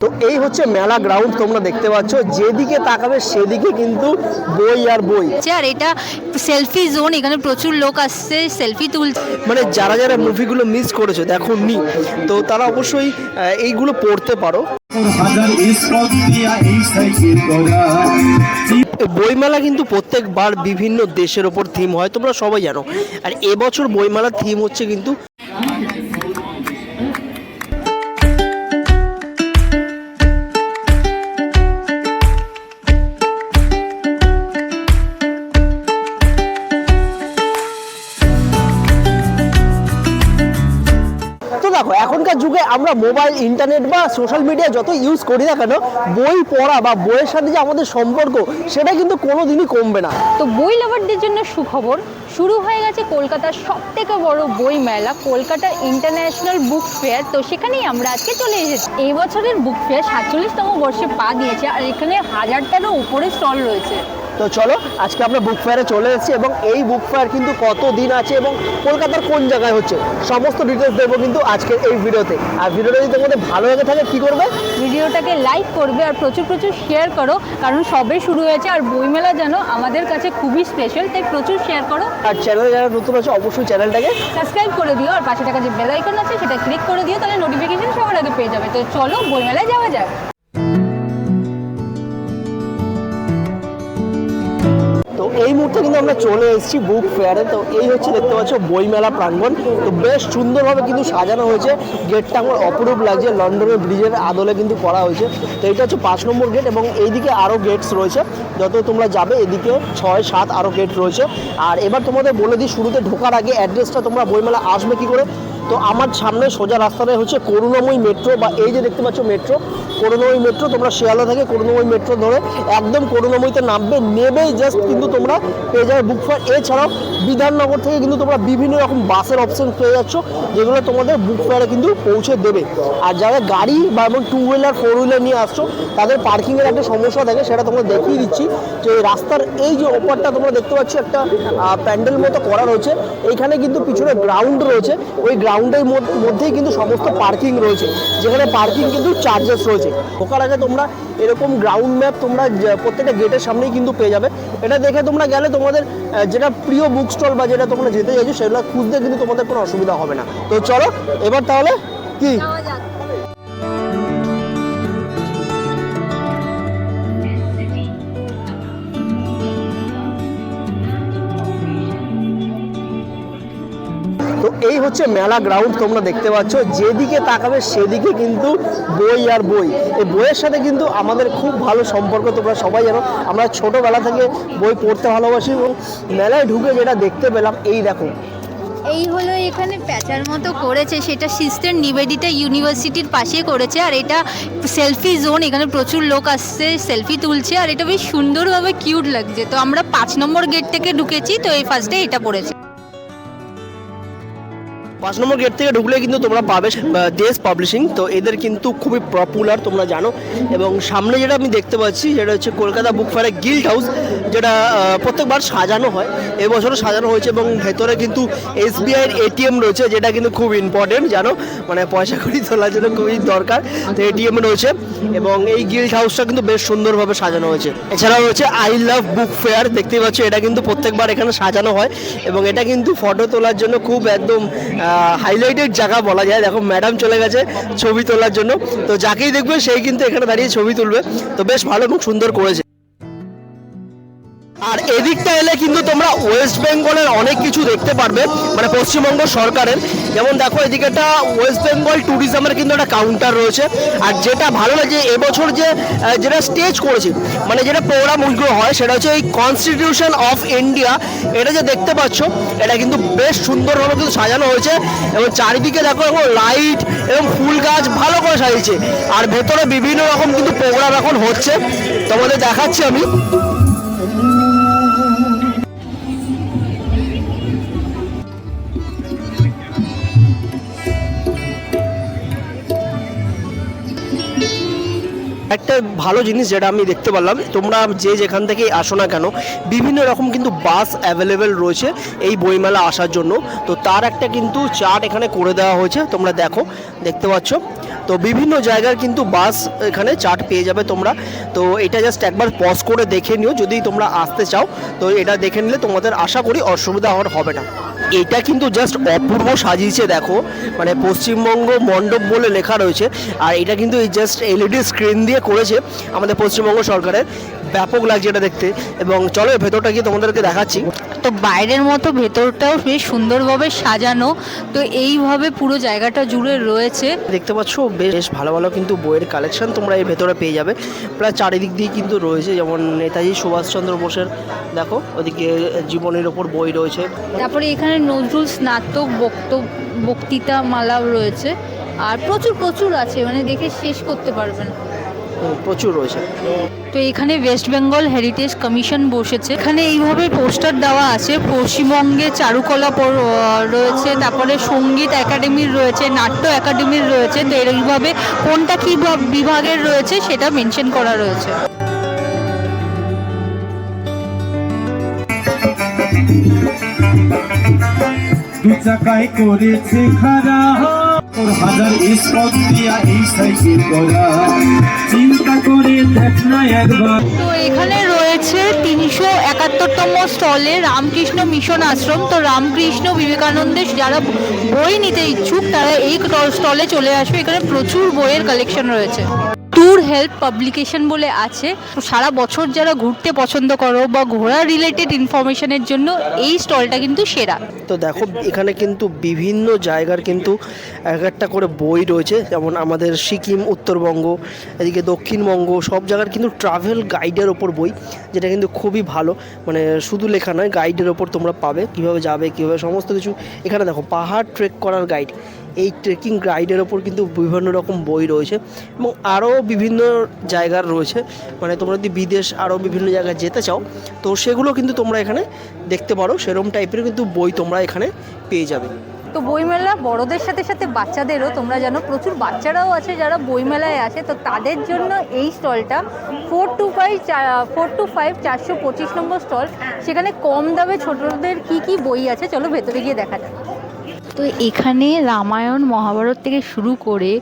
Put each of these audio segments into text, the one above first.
তো এই হচ্ছে মেলা গ্রাউন্ড তোমরা দেখতে পাচ্ছ। যেদিকে তাকাবে সেদিকে কিন্তু বই আর বই। হচ্ছে আর এটা সেলফি জোন এখানে প্রচুর লোক আসছে সেলফি তুলছে। মানে যারা যারা মুভিগুলো মিস করেছে দেখো নি তো তারা অবশ্যই এইগুলো পড়তে পারো। বইমেলা কিন্তু প্রত্যেকবার বিভিন্ন দেশের ওপর থিম হয় তোমরা সবাই জানো। আর এবছর বইমেলার থিম হচ্ছে কিন্তু দেখো, এখনকার যুগে আমরা মোবাইল ইন্টারনেট বা সোশ্যাল মিডিয়া যত ইউজ করি না কেন, বই পড়া বা বইয়ের সাথে যে আমাদের সম্পর্ক, সেটা কিন্তু কোনো দিনই কমবে না। তো বই লাভারদের জন্য সুখবর, শুরু হয়ে গেছে কলকাতার সব থেকে বড় বই মেলা, কলকাতা ইন্টারন্যাশনাল বুক ফেয়ার তো সেখানেই আমরা আজকে চলে এসেছি। এই বছরের বুক ফেয়ার সাতচল্লিশতম বর্ষে পা দিয়েছে, আর এখানে হাজারটারও উপরে স্টল রয়েছে। তো চলো আজকে আমরা বুক ফেয়ারে চলে এসেছি এবং এই বুক ফেয়ার কিন্তু কত দিন আছে এবং কলকাতার কোন জায়গায় হচ্ছে সমস্ত ডিটেলস দেবো কিন্তু আজকের এই ভিডিওতে। আর ভিডিওটা যদি তোমাদের ভালো লেগে থাকে কি করবে? ভিডিওটাকে লাইক করবে আর প্রচুর প্রচুর শেয়ার করো কারণ সবে শুরু হয়েছে আর বইমেলা যেন আমাদের কাছে খুবই স্পেশাল তাই প্রচুর শেয়ার করো। আর চ্যানেলে যারা নতুন আছে অবশ্যই চ্যানেলটাকে সাবস্ক্রাইব করে দিও আর পাশে টাকা যে বেল আইকন আছে সেটা ক্লিক করে দিও তাহলে নোটিফিকেশন সবার আগে পেয়ে যাবে। তো চলো বইমেলায় যাওয়া যাক। তো এই মুহূর্তে কিন্তু আমরা চলে এসেছি বুক ফেয়ারে। তো এই হচ্ছে দেখতে পাচ্ছ বইমেলা প্রাঙ্গণ। তো বেশ সুন্দরভাবে কিন্তু সাজানো হয়েছে। গেটটা আমার অপরূপ লাগছে। লন্ডনের ব্রিজের আদলে কিন্তু করা হয়েছে। তো এটা হচ্ছে পাঁচ নম্বর গেট এবং এইদিকে আরও গেটস রয়েছে। যত তোমরা যাবে এদিকে ছয়, সাত আরও গেট রয়েছে। আর এবার তোমাদের বলে দিই, শুরুতে ঢোকার আগে অ্যাড্রেসটা তোমরা বইমেলা আসবে কি করে? তো আমার সামনে সোজা রাস্তাটায় হচ্ছে করুণাময়ী মেট্রো বা এই যে দেখতে পাচ্ছ মেট্রো, করুণাময়ী মেট্রো, তোমরা শিয়ালদা থেকে করুণাময়ী মেট্রো ধরে একদম করুণাময়ীতে নামবে, নেবেই জাস্ট কিন্তু তোমরা পেয়ে যাবে বুক ফেয়ার এছাড়াও বিধাননগর থেকে কিন্তু তোমরা বিভিন্ন রকম বাসের অপশন পেয়ে যাচ্ছ, যেগুলো তোমাদের বুক ফেয়ারে কিন্তু পৌঁছে দেবে। আর যারা গাড়ি বা এবং টু হুইলার ফোর হুইলার নিয়ে আসছো, তাদের পার্কিংয়ের একটা সমস্যা থাকে, সেটা তোমরা দেখিয়ে দিচ্ছি যে রাস্তার এই যে ওপারটা তোমরা দেখতে পাচ্ছ একটা প্যান্ডেল মতো করা রয়েছে, এইখানে কিন্তু পিছনে গ্রাউন্ড রয়েছে, ওই গ্রাউন্ডের মধ্যেই কিন্তু সমস্ত পার্কিং রয়েছে। যেখানে পার্কিং কিন্তু চার্জেস রয়েছে। ঢোকার আগে তোমরা এরকম গ্রাউন্ড ম্যাপ তোমরা প্রত্যেকটা গেটের সামনেই কিন্তু পেয়ে যাবে। এটা দেখে তোমরা গেলে তোমাদের যেটা প্রিয় বুক স্টল বা যেটা তোমরা যেতে চাইছো, সেগুলো খুঁজতে কিন্তু তোমাদের কোনো অসুবিধা হবে না। তো চলো, এবার তাহলে কি? এই হচ্ছে মেলা গ্রাউন্ড তোমরা দেখতে পাচ্ছ। যেদিকে তাকাবে সেদিকে কিন্তু বই আর বই। এই বইয়ের সাথে কিন্তু আমাদের খুব ভালো সম্পর্ক, তোমরা সবাই জানো। আমরা ছোটোবেলা থেকে বই পড়তে ভালোবাসি এবং মেলায় ঢুকে যেটা দেখতে পেলাম, এই দেখো। এই হলো এখানে প্যাচার মতো করেছে, সেটা সিস্টার নিবেদিতা ইউনিভার্সিটির পাশে করেছে, আর এটা সেলফি জোন, এখানে প্রচুর লোক আসছে, সেলফি তুলছে, আর এটা বেশ সুন্দরভাবে কিউট লাগছে। তো আমরা পাঁচ নম্বর গেট থেকে ঢুকেছি, তো এই ফার্স্টে এটা পড়েছে। পাঁচ নম্বর গেট থেকে ঢুকলে কিন্তু তোমরা পাবে দেশ পাবলিশিং তো এদের কিন্তু খুবই পপুলার তোমরা জানো। এবং সামনে যেটা আমি দেখতে পাচ্ছি যেটা হচ্ছে কলকাতা বুক ফেয়ারের গিল্ড হাউস যেটা প্রত্যেকবার সাজানো হয়। এবছরও সাজানো হয়েছে এবং ভেতরে কিন্তু এসবিআইয়ের এটিএম রয়েছে, যেটা কিন্তু খুব ইম্পর্টেন্ট জানো? মানে পয়সা কড়ি তোলার জন্য খুবই দরকার। তো এটিএম রয়েছে এবং এই গিল্ড হাউসটা কিন্তু বেশ সুন্দরভাবে সাজানো হয়েছে। এছাড়াও রয়েছে আই লাভ বুক ফেয়ার দেখতেই পাচ্ছ, এটা কিন্তু প্রত্যেকবার এখানে সাজানো হয়। এবং এটা কিন্তু ফটো তোলার জন্য খুব একদম হাইলাইটেড জায়গা বলা যায়। দেখো ম্যাডাম চলে গেছে ছবি তোলার জন্য। তো যাকেই দেখবে, সেই কিন্তু এখানে দাঁড়িয়ে ছবি তুলবে। তো বেশ ভালো এবং সুন্দর করেছে। এদিকটা এলে কিন্তু তোমরা ওয়েস্ট বেঙ্গলের অনেক কিছু দেখতে পারবে মানে পশ্চিমবঙ্গ সরকারের। যেমন দেখো এদিকে একটা ওয়েস্ট বেঙ্গল ট্যুরিজমের কিন্তু একটা কাউন্টার রয়েছে। আর যেটা ভালো লাগে এবছর যে যেটা স্টেজ করেছে মানে যেটা প্রোগ্রাম প্রোগ্রামগুলো হয়, সেটা হচ্ছে এই কনস্টিটিউশন অফ ইন্ডিয়া এটা যে দেখতে পাচ্ছ, এটা কিন্তু বেশ সুন্দরভাবে কিন্তু সাজানো হয়েছে। এবং চারিদিকে দেখো এখন লাইট এবং ফুল গাছ ভালো করে সাজিয়েছে। আর ভেতরে বিভিন্ন রকম কিন্তু প্রোগ্রাম এখন হচ্ছে। তোমাদের দেখাচ্ছি আমি। একটা ভালো জিনিস যেটা আমি দেখতে পারলাম, তোমরা যে যেখান থেকে আসো না কেন, বিভিন্ন রকম কিন্তু বাস অ্যাভেলেবেল রয়েছে এই বইমেলা আসার জন্য। তো তার একটা কিন্তু চার্ট এখানে করে দেওয়া হয়েছে, তোমরা দেখো, দেখতে পাচ্ছ। তো বিভিন্ন জায়গার কিন্তু বাস এখানে চার্ট পেয়ে যাবে তোমরা। তো এটা জাস্ট একবার পজ করে দেখে নিও, যদি তোমরা আসতে চাও, তো এটা দেখে নিলে তোমাদের আশা করি অসুবিধা হওয়ার হবে না। এটা কিন্তু জাস্ট অপূর্ব সাজিয়েছে দেখো মানে পশ্চিমবঙ্গ মণ্ডপ বলে লেখা রয়েছে, আর এটা কিন্তু এই জাস্ট এলইডি স্ক্রিন দিয়ে করেছে আমাদের পশ্চিমবঙ্গ সরকারের। ব্যাপক লাগছে এটা দেখতে। এবং চলো ভেতরটা গিয়ে তোমাদেরকে দেখাচ্ছি। তো বাইরের মতো ভেতরটাও বেশ সুন্দরভাবে সাজানো। তো এইভাবে পুরো জায়গাটা জুড়ে রয়েছে। দেখতে পাচ্ছ বেশ ভালো ভালো কিন্তু বইয়ের কালেকশন তোমরা এই ভেতরে পেয়ে যাবে। প্রায় চারিদিক দিয়ে কিন্তু রয়েছে যেমন নেতাজি সুভাষচন্দ্র বোসের দেখো ওদিকে জীবনের ওপর বই রয়েছে। তারপরে এখানে নজরুল স্নাতক বক্ত বক্তৃতা মালাও রয়েছে। আর প্রচুর প্রচুর আছে মানে দেখে শেষ করতে পারবেন। প্রচুর রয়েছে। তো এখানে ওয়েস্ট বেঙ্গল হেরিটেজ কমিশন বসেছে। এখানে এইভাবে পোস্টার দেওয়া আছে। পশ্চিমবঙ্গে চারুকলা রয়েছে, তারপরে সংগীত একাডেমির রয়েছে, নাট্য একাডেমির রয়েছে। তো এইভাবে কোনটা কী বিভাগের রয়েছে সেটা মেনশন করা রয়েছে। দু চাকায় করেছে খারা তোর হাজার স্পট দিয়া এই সাইকেল করা চিন্তা করে দেখ না একবার। তো এখানে রয়েছে তিনশো একাত্তরতম স্টলে রামকৃষ্ণ মিশন আশ্রম। তো রামকৃষ্ণ বিবেকানন্দের যারা বই নিতে ইচ্ছুক, তারা এই স্টলে চলে আসবে। এখানে প্রচুর বইয়ের কালেকশন রয়েছে। ট্যুর হেল্প পাবলিকেশন বলে আছে। সারা বছর যারা ঘুরতে পছন্দ করো বা ঘোরা রিলেটেড ইনফরমেশনের জন্য এই স্টলটা কিন্তু সেরা। তো দেখো, এখানে কিন্তু বিভিন্ন জায়গার কিন্তু এক একটা করে বই রয়েছে। যেমন আমাদের সিকিম, উত্তরবঙ্গ, এদিকে দক্ষিণবঙ্গ, সব জায়গার কিন্তু ট্রাভেল গাইডের ওপর বই, যেটা কিন্তু খুবই ভালো। মানে শুধু লেখা নয় গাইডের ওপর তোমরা পাবে, কীভাবে যাবে, কীভাবে সমস্ত কিছু। এখানে দেখো, পাহাড় ট্রেক করার গাইড এই ট্রেকিং গাইডের ওপর কিন্তু বিভিন্ন রকম বই রয়েছে এবং আরও বিভিন্ন জায়গার রয়েছে। মানে তোমরা যদি বিদেশ আরও বিভিন্ন জায়গায় যেতে চাও, তো সেগুলো কিন্তু তোমরা এখানে দেখতে পারো। সেরকম টাইপের কিন্তু বই তোমরা এখানে পেয়ে যাবে। তো বইমেলা বড়দের সাথে সাথে বাচ্চাদেরও তোমরা জানো, প্রচুর বাচ্চারাও আছে যারা বইমেলায় আসে। তো তাদের জন্য এই স্টলটা four two five four two five চারশো পঁচিশ নম্বর স্টল। সেখানে কম দামে ছোটদের কি কি বই আছে, চলো ভেতরে গিয়ে দেখা যাক। তো এখানে রামায়ণ মহাভারত থেকে শুরু করে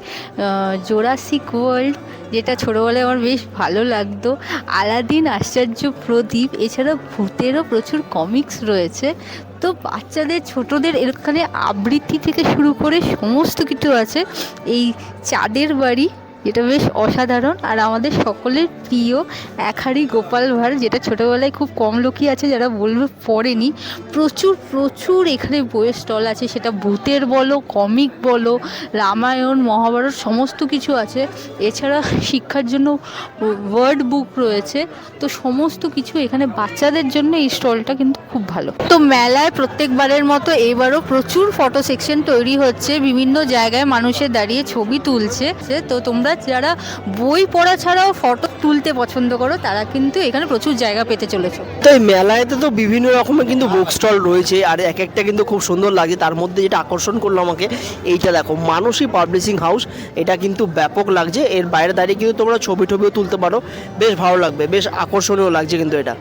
জোরাসিক ওয়ার্ল্ড, যেটা ছোটোবেলায় আমার বেশ ভালো লাগতো, আলাদিন আশ্চর্য প্রদীপ, এছাড়া ভূতেরও প্রচুর কমিক্স রয়েছে। তো বাচ্চাদের, ছোটদের এখানে আবৃত্তি থেকে শুরু করে সমস্ত কিছু আছে। এই চাঁদের বাড়ি যেটা বেশ অসাধারণ আর আমাদের সকলের প্রিয় একহারি গোপাল ভাঁড়, যেটা ছোটোবেলায় খুব কম লোকই আছে যারা বলবে পড়েনি। প্রচুর প্রচুর এখানে বইয়ের স্টল আছে, সেটা ভূতের বলো, কমিক বলো, রামায়ণ, মহাভারত, সমস্ত কিছু আছে। এছাড়া শিক্ষার জন্য ওয়ার্ড বুক রয়েছে। তো সমস্ত কিছু এখানে বাচ্চাদের জন্য এই স্টলটা কিন্তু খুব ভালো। তো মেলায় প্রত্যেকবারের মতো এবারও প্রচুর ফটো সেকশন তৈরি হচ্ছে। বিভিন্ন জায়গায় মানুষের দাঁড়িয়ে ছবি তুলছে। তো তোমরা যারা বই পড়া ছাড়াও ফটো তুলতে পছন্দ করো, তারা কিন্তু এখানে প্রচুর জায়গা পেতে চলেছে। তো এই মেলায়তে তো বিভিন্ন রকমের কিন্তু বুক স্টল রয়েছে, আর এক একটা কিন্তু খুব সুন্দর লাগে। তার মধ্যে যেটা আকর্ষণ করল আমাকে, এইটা দেখো, মানসী পাবলিশিং হাউস। এটা কিন্তু ব্যাপক লাগছে। এর বাইরে দাঁড়িয়ে কিন্তু তোমরা ছবি টবিও তুলতে পারো। বেশ ভালো লাগবে, বেশ আকর্ষণীয় লাগছে কিন্তু এটা।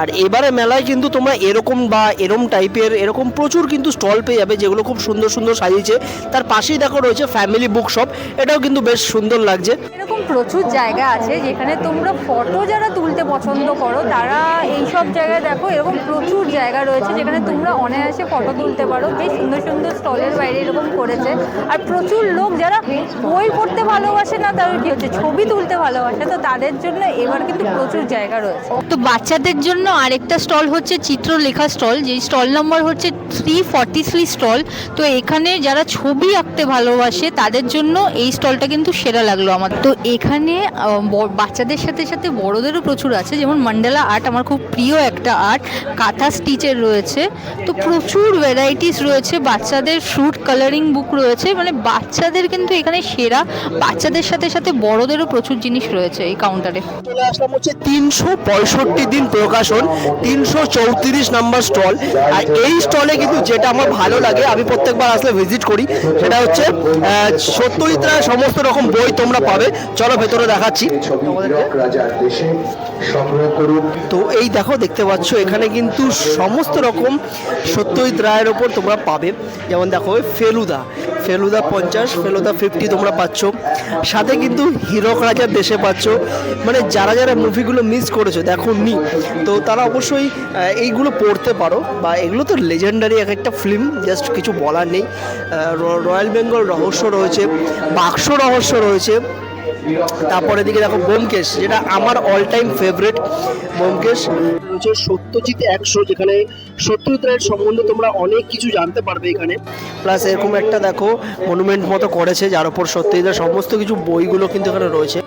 আর এবারে মেলায় কিন্তু তোমরা এরকম বা এরম টাইপের এরকম প্রচুর কিন্তু স্টল পেয়ে যাবে যেগুলো খুব সুন্দর সুন্দর সাজিয়েছে। তার পাশেই দেখো রয়েছে ফ্যামিলি বুক শপ এটাও কিন্তু বেশ সুন্দর লাগছে। এরকম প্রচুর জায়গা আছে যেখানে তোমরা ফটো যারা তুলতে পছন্দ করো তারা এই সব জায়গায় দেখো এরকম প্রচুর জায়গা রয়েছে যেখানে তোমরা অনায়াসে ফটো তুলতে পারো। বেশ সুন্দর সুন্দর স্টলের বাইরে এরকম করেছে। আর প্রচুর লোক যারা বই পড়তে ভালোবাসে না তারা কি হচ্ছে? ছবি তুলতে ভালোবাসে তো তাদের জন্য এবার কিন্তু প্রচুর জায়গা রয়েছে। তো বাচ্চাদের জন্য আরেকটা স্টল হচ্ছে চিত্রলেখা স্টল, যেই স্টল নম্বর হচ্ছে থ্রি ফর্টি থ্রি স্টল। তো এখানে যারা ছবি আঁকতে ভালোবাসে, তাদের জন্য এই স্টলটা কিন্তু সেরা লাগল আমার। তো এখানে বাচ্চাদের সাথে সাথে বড়দেরও প্রচুর আছে। যেমন মান্ডালা আর্ট আমার খুব প্রিয় একটা আর্ট কাঁথা স্টিচের রয়েছে। তো প্রচুর ভ্যারাইটিস রয়েছে, বাচ্চাদের ফ্রুট কালারিং বুক রয়েছে। মানে বাচ্চাদের কিন্তু এখানে সেরা, বাচ্চাদের সাথে সাথে বড়দেরও প্রচুর জিনিস রয়েছে এই কাউন্টারে চলে আসলাম হচ্ছে তিনশো পঁয়ষট্টি দিন প্রকাশ আসন তিনশো চৌত্রিশ নাম্বার স্টল। আর এই স্টলে কিন্তু যেটা আমার ভালো লাগে আমি প্রত্যেকবার আসলে ভিজিট করি সেটা হচ্ছে আহ, সত্যজিৎ রায় সমস্ত রকম বই তোমরা পাবে। চলো ভেতরে দেখাচ্ছি। সংগ্রহ তো এই দেখো, দেখতে পাচ্ছ, এখানে কিন্তু সমস্ত রকম সত্যজিৎ রায়ের ওপর তোমরা পাবে। যেমন দেখো ফেলুদা ফেলুদা পঞ্চাশ, ফেলুদা ফিফটি তোমরা পাচ্ছ। সাথে কিন্তু হীরক রাজার দেশে পাচ্ছ। মানে যারা যারা মুভিগুলো মিস করেছ, দেখো নি। তো তারা অবশ্যই এইগুলো পড়তে পারো। বা এগুলো তো লেজেন্ডারি এক একটা ফিল্ম জাস্ট কিছু বলার নেই। রয়্যাল বেঙ্গল রহস্য রয়েছে, বাক্স রহস্য রয়েছে। তারপরে দিকে দেখো ব্যোমকেশ, যেটা আমার অল টাইম ফেভারিট বোমকেশ হচ্ছে সত্যজিৎ একশো, যেখানে সত্যজিৎ রায়ের সম্বন্ধে তোমরা অনেক কিছু জানতে পারবে এখানে। প্লাস এরকম একটা দেখো মনুমেন্ট মতো করেছে, যার উপর সত্যজিৎ সমস্ত কিছু বইগুলো কিন্তু এখানে রয়েছে।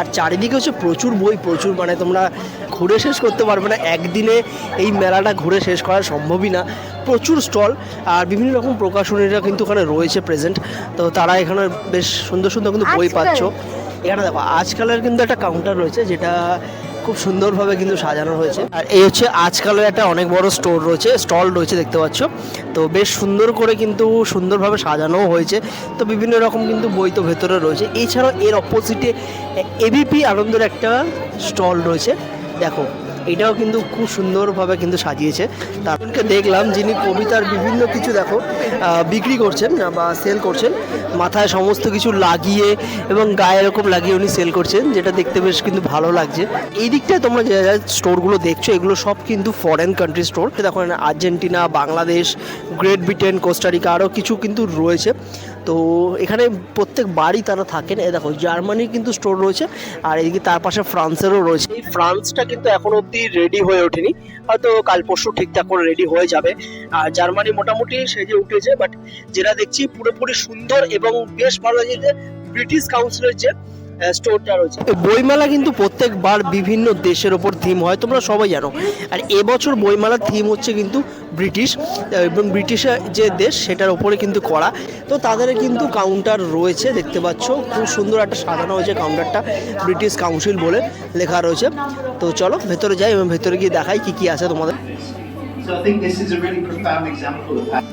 আর চারিদিকে হচ্ছে প্রচুর বই প্রচুর মানে তোমরা ঘুরে শেষ করতে পারবে না। একদিনে এই মেলাটা ঘুরে শেষ করা সম্ভবই না। প্রচুর স্টল আর বিভিন্ন রকম প্রকাশনীরা কিন্তু ওখানে রয়েছে প্রেজেন্ট তো তারা এখানে বেশ সুন্দর সুন্দর কিন্তু বই? পাচ্ছ। এখানে দেখো আজকালের কিন্তু একটা কাউন্টার রয়েছে যেটা খুব সুন্দরভাবে কিন্তু সাজানো হয়েছে। আর এই হচ্ছে আজকালের একটা অনেক বড় স্টোর রয়েছে স্টল রয়েছে দেখতে পাচ্ছ। তো বেশ সুন্দর করে কিন্তু সুন্দরভাবে সাজানোও হয়েছে। তো বিভিন্ন রকম কিন্তু বই তো ভেতরে রয়েছে। এছাড়াও এর অপোজিটে এবিপি আনন্দের একটা স্টল রয়েছে। দেখো এটাও কিন্তু খুব সুন্দরভাবে কিন্তু সাজিয়েছে। তারপরকে দেখলাম যিনি কবিতার বিভিন্ন কিছু দেখো বিক্রি করছেন বা সেল করছেন, মাথায় সমস্ত কিছু লাগিয়ে এবং গায়ে এরকম লাগিয়ে উনি সেল করছেন, যেটা দেখতে বেশ কিন্তু ভালো লাগছে। এই দিকটায় তোমরা যে যে স্টোরগুলো দেখছ, এগুলো সব কিন্তু ফরেন কান্ট্রি স্টোর দেখো Argentina, Bangladesh Great Britain Costa Rica আরও কিছু কিন্তু রয়েছে। তো এখানে প্রত্যেক বাড়ি তারা থাকেন। এ দেখো, জার্মানির কিন্তু স্টোর রয়েছে আর এদিকে তার পাশে ফ্রান্সেরও রয়েছে। এই ফ্রান্সটা কিন্তু এখন অবধি রেডি হয়ে ওঠেনি। হয়তো কাল পরশু ঠিকঠাক করে রেডি হয়ে যাবে। আর জার্মানি মোটামুটি সেজে উঠেছে বাট যেটা দেখছি পুরোপুরি সুন্দর এবং বেশ ভালো লাগছে ব্রিটিশ কাউন্সিলের যে স্টোরটা রয়েছে। বইমেলা কিন্তু প্রত্যেকবার বিভিন্ন দেশের ওপর থিম হয় তোমরা সবাই জানো। আর এবছর বইমেলার থিম হচ্ছে কিন্তু ব্রিটিশ এবং ব্রিটিশের যে দেশ সেটার ওপরে কিন্তু করা তো তাদের কিন্তু কাউন্টার রয়েছে দেখতে পাচ্ছ। খুব সুন্দর একটা সাজানো হয়েছে কাউন্টারটা ব্রিটিশ কাউন্সিল বলে লেখা রয়েছে। তো চলো ভেতরে যাই এবং ভেতরে গিয়ে দেখাই কি কি আছে তোমাদের। So I think this is a really profound example of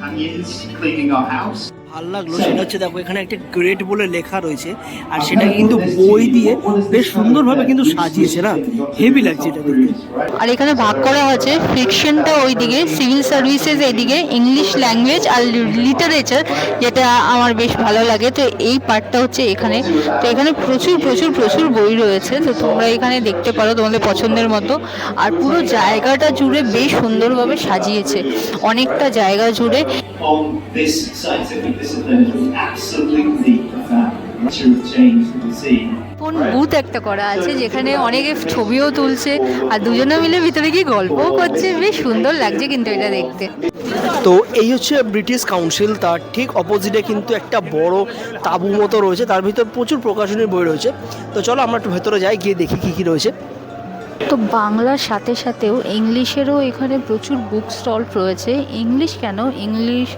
cleaning our house. ভালো লাগল সেটা হচ্ছে দেখো এখানে একটা গ্রেট বলে লেখা রয়েছে আর সেটাকে কিন্তু বই দিয়ে বেশ সুন্দরভাবে কিন্তু সাজিয়েছে না? হেভি লাগছে এটা দেখতে। আর এখানে ভাগ করা হয়েছে ফিকশনটা ওইদিকে সিভিল সার্ভিসেস এইদিকে ইংলিশ ল্যাঙ্গুয়েজ আর লিটারেচার যেটা আমার বেশ ভালো লাগে। তো এই পার্টটা হচ্ছে এখানে। তো এখানে প্রচুর প্রচুর প্রচুর বই রয়েছে। তো তোমরা এখানে দেখতে পারো তোমাদের পছন্দের মতো। আর পুরো জায়গাটা জুড়ে বেশ সুন্দরভাবে সাজিয়েছে। অনেকটা জায়গা জুড়ে। On this absolutely. কোন বুথ একটা করা আছে যেখানে অনেকে ছবিও তুলছে আর দুজনে মিলে ভিতরে গিয়ে গল্পও করছে। বেশ সুন্দর লাগছে কিন্তু এটা দেখতে। তো এই হচ্ছে ব্রিটিশ কাউন্সিল তার ঠিক অপোজিটে কিন্তু একটা বড় তাঁবু মতো রয়েছে। তার ভিতর প্রচুর প্রকাশনীর বই রয়েছে। তো চলো আমরা একটু ভেতরে যাই গিয়ে দেখি কী কী রয়েছে। তো বাংলার সাথে সাথেও ইংলিশেরও এখানে প্রচুর বুক স্টল রয়েছে। ইংলিশ কেন? ইংলিশ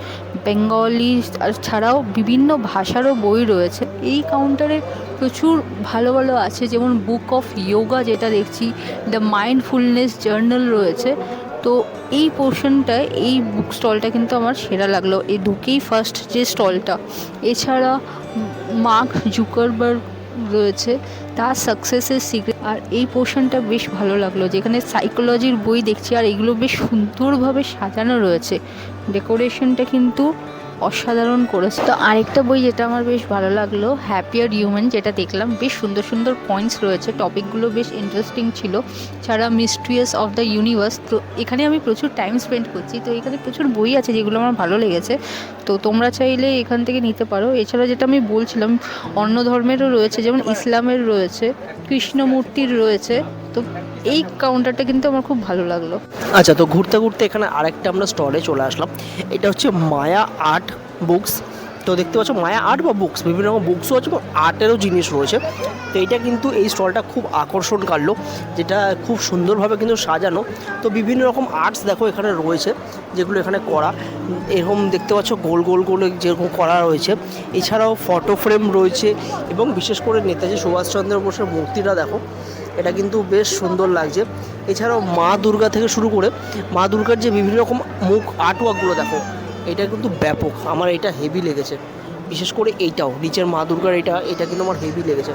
বেঙ্গলি আর ছাড়াও বিভিন্ন ভাষারও বই রয়েছে। এই কাউন্টারে প্রচুর ভালো ভালো আছে, যেমন বুক অফ ইয়োগা যেটা দেখছি দ্য মাইন্ডফুলনেস জার্নাল রয়েছে। তো এই পোর্শনটায় এই বুক স্টলটা কিন্তু আমার সেরা লাগল। এই ঢুকেই ফার্স্ট যে স্টলটা এছাড়া মার্ক জুকারবার্গ রয়েছে, তার সাকসেসের সিক্রেট আর এই পোর্শনটা বেশ ভালো লাগল, যেখানে সাইকোলজির বই দেখছি, আর এগুলো বেশ সুন্দরভাবে সাজানো রয়েছে। ডেকোরেশনটা কিন্তু অসাধারণ করেছে। তো আরেকটা বই যেটা আমার বেশ ভালো লাগল হ্যাপিয়ার হিউম্যান যেটা দেখলাম, বেশ সুন্দর সুন্দর পয়েন্টস রয়েছে টপিকগুলো বেশ ইন্টারেস্টিং ছিল। ছাড়া মিস্ট্রিয়াস অফ দ্য ইউনিভার্স তো এখানে আমি প্রচুর টাইম স্পেন্ড করছি, তো এখানে প্রচুর বই আছে যেগুলো আমার ভালো লেগেছে। তো তোমরা চাইলে এখান থেকে নিতে পারো। এছাড়া যেটা আমি বলছিলাম, অন্য ধর্মেরও রয়েছে, যেমন ইসলামের রয়েছে, কৃষ্ণমূর্তির রয়েছে, তো এই কাউন্টারটা কিন্তু আমার খুব ভালো লাগল। আচ্ছা তো ঘুরতে ঘুরতে এখানে আরেকটা আমরা স্টলে চলে আসলাম। এটা হচ্ছে মায়া আর্ট বুকস তো দেখতে পাচ্ছ, মায়া আর্ট বা বুকস বিভিন্ন রকম বুকসও আছে এবং আর্টেরও জিনিস রয়েছে। তো এটা কিন্তু এই স্টলটা খুব আকর্ষণ কাটলো যেটা খুব সুন্দরভাবে কিন্তু সাজানো। তো বিভিন্ন রকম আর্টস দেখো এখানে রয়েছে, যেগুলো এখানে করা। এরকম দেখতে পাচ্ছ, গোল গোল গোল যেরকম করা রয়েছে। এছাড়াও ফটো ফ্রেম রয়েছে এবং বিশেষ করে নেতাজি সুভাষচন্দ্র বোসের মূর্তিটা দেখো। এটা কিন্তু বেশ সুন্দর লাগছে। এছাড়াও মা দুর্গা থেকে শুরু করে মা দুর্গার যে বিভিন্ন রকম মুখ আর্টওয়ার্কগুলো দেখো, এটা কিন্তু ব্যাপক। আমার এটা হেভি লেগেছে। বিশেষ করে এইটাও, নিচের মা দুর্গার এটা এটা কিন্তু আমার হেভি লেগেছে।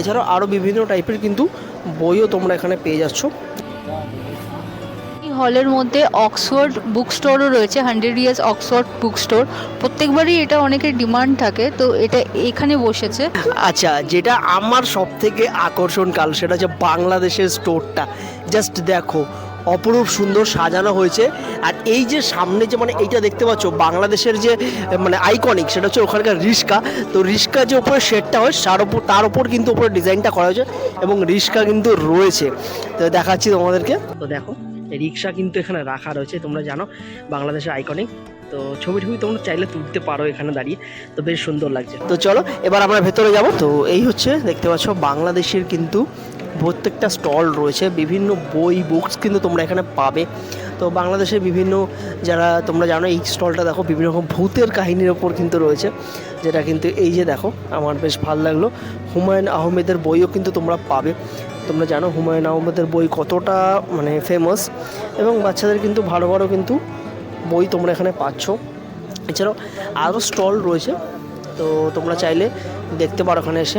এছাড়াও আরও বিভিন্ন টাইপের কিন্তু বইও তোমরা এখানে পেয়ে যাচ্ছ। হলের মধ্যে অক্সফোর্ড বুক স্টোরও রয়েছে hundred years Oxford book store প্রত্যেকবারই এটা অনেকের ডিমান্ড থাকে তো এটা এখানে বসেছে। আচ্ছা যেটা আমার সব থেকে আকর্ষণ কাল সেটা হচ্ছে বাংলাদেশের স্টোরটা। জাস্ট দেখো অপরূপ সুন্দর সাজানো হয়েছে আর এই যে সামনে যে মানে এইটা দেখতে পাচ্ছ বাংলাদেশের যে মানে আইকনিক সেটা হচ্ছে ওখানকার রিস্কা তো রিস্কা যে উপরে শেডটা হয় তার উপর তার উপর কিন্তু উপরে ডিজাইনটা করা হয়েছে এবং রিস্কা কিন্তু রয়েছে। তো দেখাচ্ছি তোমাদেরকে। তো দেখো রিক্সা কিন্তু এখানে রাখা রয়েছে, তোমরা জানো, বাংলাদেশের আইকনিক তো ছবি টবি তোমরা চাইলে তুলতে পারো এখানে দাঁড়িয়ে, তো বেশ সুন্দর লাগছে। তো চলো, এবার আমরা ভেতরে যাব। তো এই হচ্ছে, দেখতে পাচ্ছ, বাংলাদেশের কিন্তু প্রত্যেকটা স্টল রয়েছে, বিভিন্ন বই, বুকস কিন্তু তোমরা এখানে পাবে। তো বাংলাদেশের বিভিন্ন যারা, তোমরা জানো, এই স্টলটা দেখো, বিভিন্ন রকম ভূতের কাহিনীর ওপর কিন্তু রয়েছে, যেটা কিন্তু এই যে দেখো, আমার বেশ ভালো লাগল। হুমায়ুন আহমেদের বইও কিন্তু তোমরা পাবে। তোমরা জানো হুমায়ুন আহমেদের বই কতটা মানে ফেমাস এবং বাচ্চাদের কিন্তু ভালো ভালো কিন্তু বই তোমরা এখানে পাচ্ছ। এছাড়াও আরও স্টল রয়েছে, তো তোমরা চাইলে দেখতে পারো ওখানে এসে।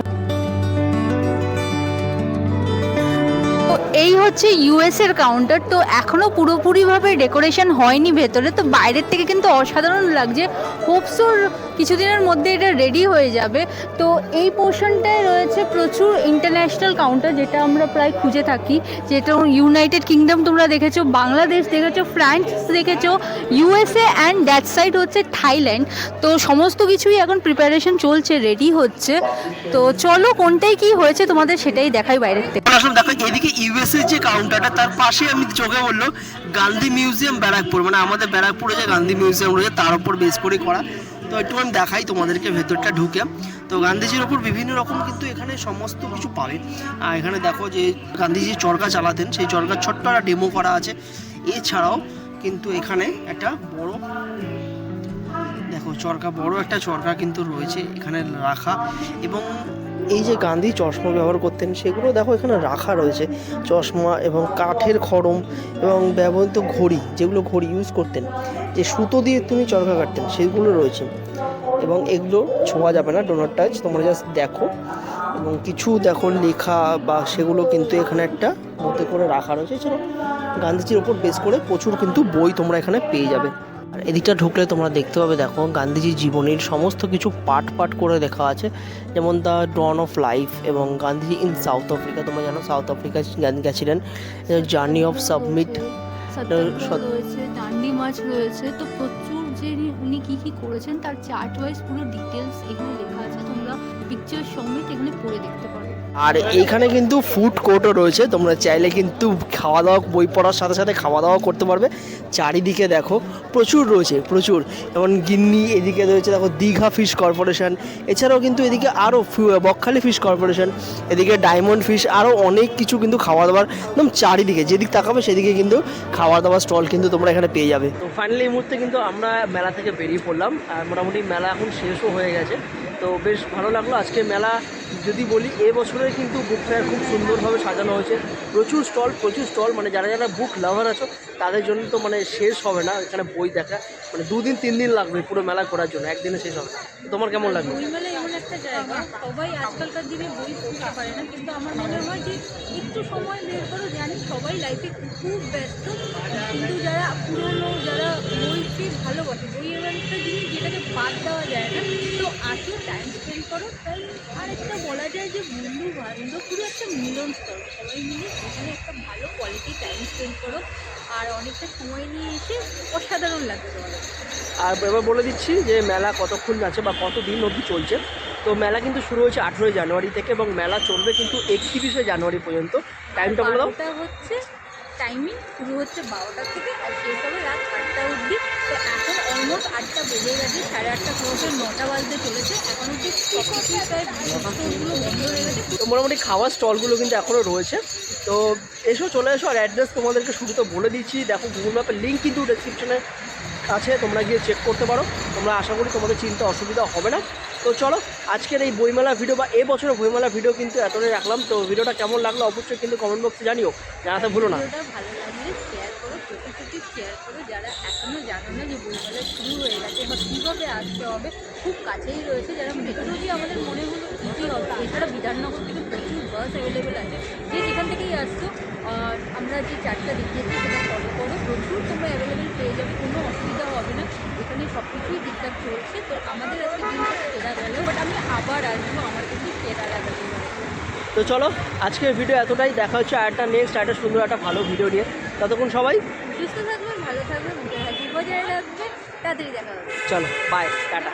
হচ্ছে ইউএস এর কাউন্টার তো এখনও পুরোপুরিভাবে ডেকোরেশন হয়নি ভেতরে, তো বাইরের থেকে কিন্তু অসাধারণ লাগছে। হোপসোর কিছুদিনের মধ্যে এটা রেডি হয়ে যাবে। তো এই পোর্শনটায় রয়েছে প্রচুর ইন্টারন্যাশনাল কাউন্টার যেটা আমরা প্রায় খুঁজে থাকি। যেটা ইউনাইটেড কিংডম তোমরা দেখেছ বাংলাদেশ দেখেছ ফ্রান্স দেখেছ ইউএসএ অ্যান্ড দ্যাট সাইড হচ্ছে থাইল্যান্ড তো সমস্ত কিছুই এখন প্রিপারেশন চলছে রেডি হচ্ছে। তো চলো কোনটাই কি হয়েছে তোমাদের সেটাই দেখাই বাইরের থেকে। এদিকে ইউএসএর যে কাউন্টারটা তার পাশে আমি চোখে বলল, গান্ধী মিউজিয়াম ব্যারাকপুর। মানে আমাদের ব্যারাকপুরে যে গান্ধী মিউজিয়াম রয়েছে, তার উপর বেস করে করা। তো একটু আমি দেখাই তোমাদেরকে, ভেতরটা ঢুকে। তো গান্ধীজির ওপর বিভিন্ন রকম কিন্তু এখানে সমস্ত কিছু পাবে। আর এখানে দেখো যে গান্ধীজি চরকা চালাতেন, সেই চরকার ছোট্ট একটা ডেমো করা আছে। এছাড়াও কিন্তু এখানে একটা বড়, দেখো চরকা, বড় একটা চরকা কিন্তু রয়েছে এখানে রাখা। এবং এই যে গান্ধী চশমা ব্যবহার করতেন, সেগুলো দেখো এখানে রাখা রয়েছে। চশমা এবং কাঠের খড়ম এবং ব্যবহৃত ঘড়ি, যেগুলো ঘড়ি ইউজ করতেন। যে সুতো দিয়ে তুমি চরকা কাটতেন, সেগুলো রয়েছে। এবং এগুলো ছোঁয়া যাবে না ডোনার টাচ তোমরা জাস্ট দেখো। এবং কিছু দেখো লেখা বা সেগুলো কিন্তু এখানে একটা মধ্যে করে রাখা রয়েছে। এছাড়াও গান্ধীজির ওপর বেস করে প্রচুর কিন্তু বই তোমরা এখানে পেয়ে যাবে। আর এদিকটা ঢুকলে তোমরা দেখতে পাবে দেখো গান্ধীজির জীবনীর সমস্ত কিছু পার্ট পার্ট করে দেখা আছে। যেমন দ্য ডন অফ লাইফ এবং গান্ধীজি ইন সাউথ আফ্রিকা তোমরা জানো সাউথ আফ্রিকা গান্ধী গেছিলেন। জার্নি অফ সাবমিট রয়েছে ডান্ডি মাছ রয়েছে। তো প্রচুর যে উনি- উনি কি কি করেছেন তার চার্ট ওয়াইজ পুরো ডিটেলস এখানে লেখা আছে তোমরা। পিকচার সমেত এখানে পড়ে দেখতে পারো। আর এইখানে কিন্তু ফুড কোর্টও রয়েছে তোমরা চাইলে কিন্তু খাওয়া দাওয়া বই পড়ার সাথে সাথে খাওয়া দাওয়া করতে পারবে। চারিদিকে দেখো প্রচুর রয়েছে প্রচুর। যেমন গিন্নি এদিকে রয়েছে দেখো দীঘা ফিশ কর্পোরেশন এছাড়াও কিন্তু এদিকে আরও বকখালি ফিশ কর্পোরেশন এদিকে ডায়মন্ড ফিশ আরও অনেক কিছু কিন্তু খাওয়া দাওয়ার একদম চারিদিকে যেদিক তাকাবে সেদিকে কিন্তু খাওয়া দাওয়ার স্টল কিন্তু তোমরা এখানে পেয়ে যাবে। তো ফাইনালি এই মুহূর্তে কিন্তু আমরা মেলা থেকে বেরিয়ে পড়লাম আর মোটামুটি মেলা এখন শেষও হয়ে গেছে। তো বেশ ভালো লাগল। আজকে মেলা যদি বলি, এ বছরে কিন্তু বুক ফেয়ার খুব সুন্দরভাবে সাজানো হয়েছে। প্রচুর স্টল প্রচুর স্টল মানে যারা যারা বুক লাভার আছো, তাদের জন্য তো মানে শেষ হবে না। এখানে বই দেখা মানে দুদিন তিন দিন লাগবে পুরো মেলা করার জন্য, একদিনে শেষ হবে তোমার কেমন এমন একটা জায়গা। সবাই আজকালকার দিনে বই পড়তে পারে না, কিন্তু আমার মনে হয় যে একটু সময় বের করো, জানি সবাই লাইফে খুব ব্যস্ত, কিন্তু যারা পুরনো, যারা বইকে ভালোবাসে বই এমন একটা জিনিস যেটাকে বাদ দেওয়া যায় না, তো আসো টাইম স্পেন্ড করো। তাই আর একটা বলা যায় যে বন্ধু বান্ধব পুরো একটা মিলন স্তর সবাই মিলে এখানে একটা ভালো কোয়ালিটি টাইম স্পেন্ড করো। আর অনেকটা সময় নিয়ে এসে অসাধারণ লাগবে আর এবার বলে দিচ্ছি যে মেলা কতক্ষণ আছে বা কত দিন অবধি চলছে। তো মেলা কিন্তু শুরু হয়েছে আঠেরোই জানুয়ারি থেকে এবং মেলা চলবে কিন্তু একত্রিশে জানুয়ারি পর্যন্ত। টাইমটা বলে দাও। হচ্ছে টাইমিং শুরু হচ্ছে বারোটা থেকে আর শেষ হবে রাত আটটা অবধি। তো এখন অলমোস্ট আটটা বেজে গেছে সাড়ে আটটা ক্লোজে নটা বাজতে চলেছে। এখন অব্দি প্রায় স্টোরগুলো বন্ধ হয়ে গেছে। তো মোটামুটি খাওয়ার স্টলগুলো কিন্তু এখনও রয়েছে। তো এসো চলে এসো আর অ্যাড্রেস তোমাদেরকে শুরুতে বলে দিচ্ছি। দেখো গুগল ম্যাপের লিঙ্ক কিন্তু ডেসক্রিপশনে আছে তোমরা গিয়ে চেক করতে পারো। তোমরা আশা করি তোমাদের চিন্তা অসুবিধা হবে না। তো চলো আজকের এই বইমেলা ভিডিও বা এই বছরের বইমেলা ভিডিও কিন্তু এতটাই রাখলাম। তো ভিডিওটা কেমন লাগল অবশ্যই কিন্তু কমেন্ট বক্সে জানিও। জানাতে ভুলো না। ভালো লাগলে শেয়ার করো শেয়ার এখনও জানো না যে বইমেলা শুরু হয়ে গেছে বা কীভাবে আসতে হবে। খুব কাছেই রয়েছে যারা মেট্রোলজি আমাদের মনে হলো ইজি হবে এছাড়া বিধাননগর থেকে প্রচুর বাস অ্যাভেলেবেল আছে। যে যেখান থেকেই আসছো আমরা যে চারটা দেখিয়েছি সেটা ফলো করো প্রচুর তোমরা অ্যাভেলেবেল পেয়ে যাবে কোনো অসুবিধা হবে না। এখানে সব কিছুই ঠিকঠাক চলছে। তো আমাদের আজকে দিনটা সেরা গেল। বাট আমি আবার আসব আমার কিন্তু সেরা লাগাতে তো চলো আজকের ভিডিও এতটাই। দেখা হচ্ছে আর একটা নেক্সট একটা সুন্দর একটা ভালো ভিডিও নিয়ে। ততক্ষণ সবাই সুস্থ থাকবে ভালো থাকবে বজায় রাখবে তাড়াতাড়ি দেখা হবে। চলো বাই টাটা।